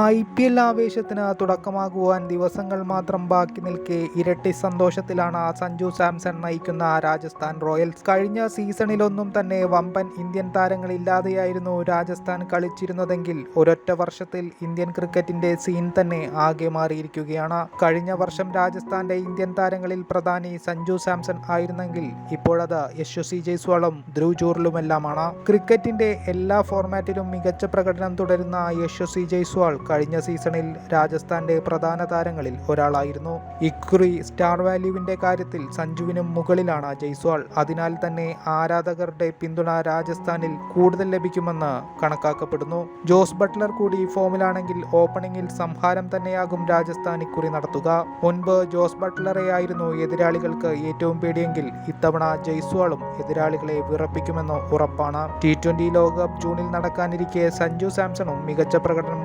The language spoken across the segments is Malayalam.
ഐ പി എൽ ആവേശത്തിന് തുടക്കമാകുവാൻ ദിവസങ്ങൾ മാത്രം ബാക്കി നിൽക്കെ ഇരട്ടി സന്തോഷത്തിലാണ് സഞ്ജു സാംസൺ നയിക്കുന്ന രാജസ്ഥാൻ റോയൽസ്. കഴിഞ്ഞ സീസണിലൊന്നും തന്നെ വമ്പൻ ഇന്ത്യൻ താരങ്ങളില്ലാതെയായിരുന്നു രാജസ്ഥാൻ കളിച്ചിരുന്നതെങ്കിൽ ഒരൊറ്റ വർഷത്തിൽ ഇന്ത്യൻ ക്രിക്കറ്റിന്റെ സീൻ തന്നെ ആകെ മാറിയിരിക്കുകയാണ്. കഴിഞ്ഞ വർഷം രാജസ്ഥാന്റെ ഇന്ത്യൻ താരങ്ങളിൽ പ്രധാനി സഞ്ജു സാംസൺ ആയിരുന്നെങ്കിൽ ഇപ്പോഴത് യശസ്വി ജയ്സ്വാളും ധ്രുവ് ചൂറിലുമെല്ലാമാണ് ക്രിക്കറ്റിന്റെ എല്ലാ ഫോർമാറ്റിലും മികച്ച പ്രകടനം തുടരുന്ന യശസ്വി ജയ്സ്വാൾ കഴിഞ്ഞ സീസണിൽ രാജസ്ഥാന്റെ പ്രധാന താരങ്ങളിൽ ഒരാളായിരുന്നു. ഇക്രി സ്റ്റാർ വാല്യുവിന്റെ കാര്യത്തിൽ സഞ്ജുവിനും മുകളിലാണ് ജയ്സ്വാൾ. അതിനാൽ തന്നെ ആരാധകരുടെ പിന്തുണ രാജസ്ഥാനിൽ കൂടുതൽ ലഭിക്കുമെന്ന് കണക്കാക്കപ്പെടുന്നു. ജോസ് ബട്ട്ലർ കൂടി ഫോമിലാണെങ്കിൽ ഓപ്പണിംഗിൽ സംഹാരം തന്നെയാകും രാജസ്ഥാൻ ഇക്കുറി നടത്തുക. മുൻപ് ജോസ് ബട്ട്ലറെ ആയിരുന്നു എതിരാളികൾക്ക് ഏറ്റവും പേടിയെങ്കിൽ ഇത്തവണ ജയ്സ്വാളും എതിരാളികളെ വിറപ്പിക്കുമെന്ന് ഉറപ്പാണ്. ടി ട്വന്റി ലോകകപ്പ് ജൂണിൽ നടക്കാനിരിക്കെ സഞ്ജു സാംസണും മികച്ച പ്രകടനം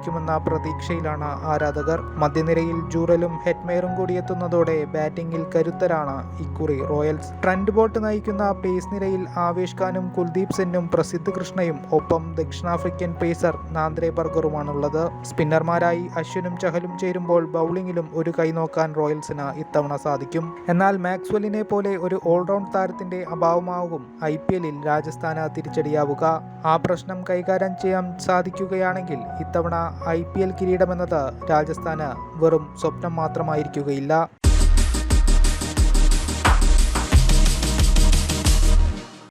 കാഴ്ചവെക്കുമെന്ന പ്രതീക്ഷയിലാണ് ആരാധകർ. മധ്യനിരയിൽ ജൂറലും ഹെറ്റ്മെയറും കൂടി എത്തുന്നതോടെ ബാറ്റിംഗിൽ കരുത്തരാണ് ഇക്കുറി റോയൽസ്. ട്രെൻഡ് ബോട്ട് നയിക്കുന്ന പേസ് നിരയിൽ ആവേശ് ഖാനും കുൽദീപ് സെന്നും പ്രസിദ്ധ് കൃഷ്ണയും ഒപ്പം ദക്ഷിണാഫ്രിക്കൻ പേസർ നാന്ദ്രെ ബർഗറുമാണുള്ളത്. സ്പിന്നർമാരായി അശ്വിനും ചഹലും ചേരുമ്പോൾ ബൗളിംഗിലും ഒരു കൈ നോക്കാൻ റോയൽസിന് ഇത്തവണ സാധിക്കും. എന്നാൽ മാക്സ്വെല്ലിനെ പോലെ ഒരു ഓൾറൗണ്ട് താരത്തിന്റെ അഭാവമാകും ഐ പി എല്ലിൽ രാജസ്ഥാന് തിരിച്ചടിയാവുക. ആ പ്രശ്നം കൈകാര്യം ചെയ്യാൻ സാധിക്കുകയാണെങ്കിൽ ഇത്തവണ ഐ പി എൽ കിരീടമെന്നത് രാജസ്ഥാന് വെറും സ്വപ്നം മാത്രമായിരിക്കുകയില്ല.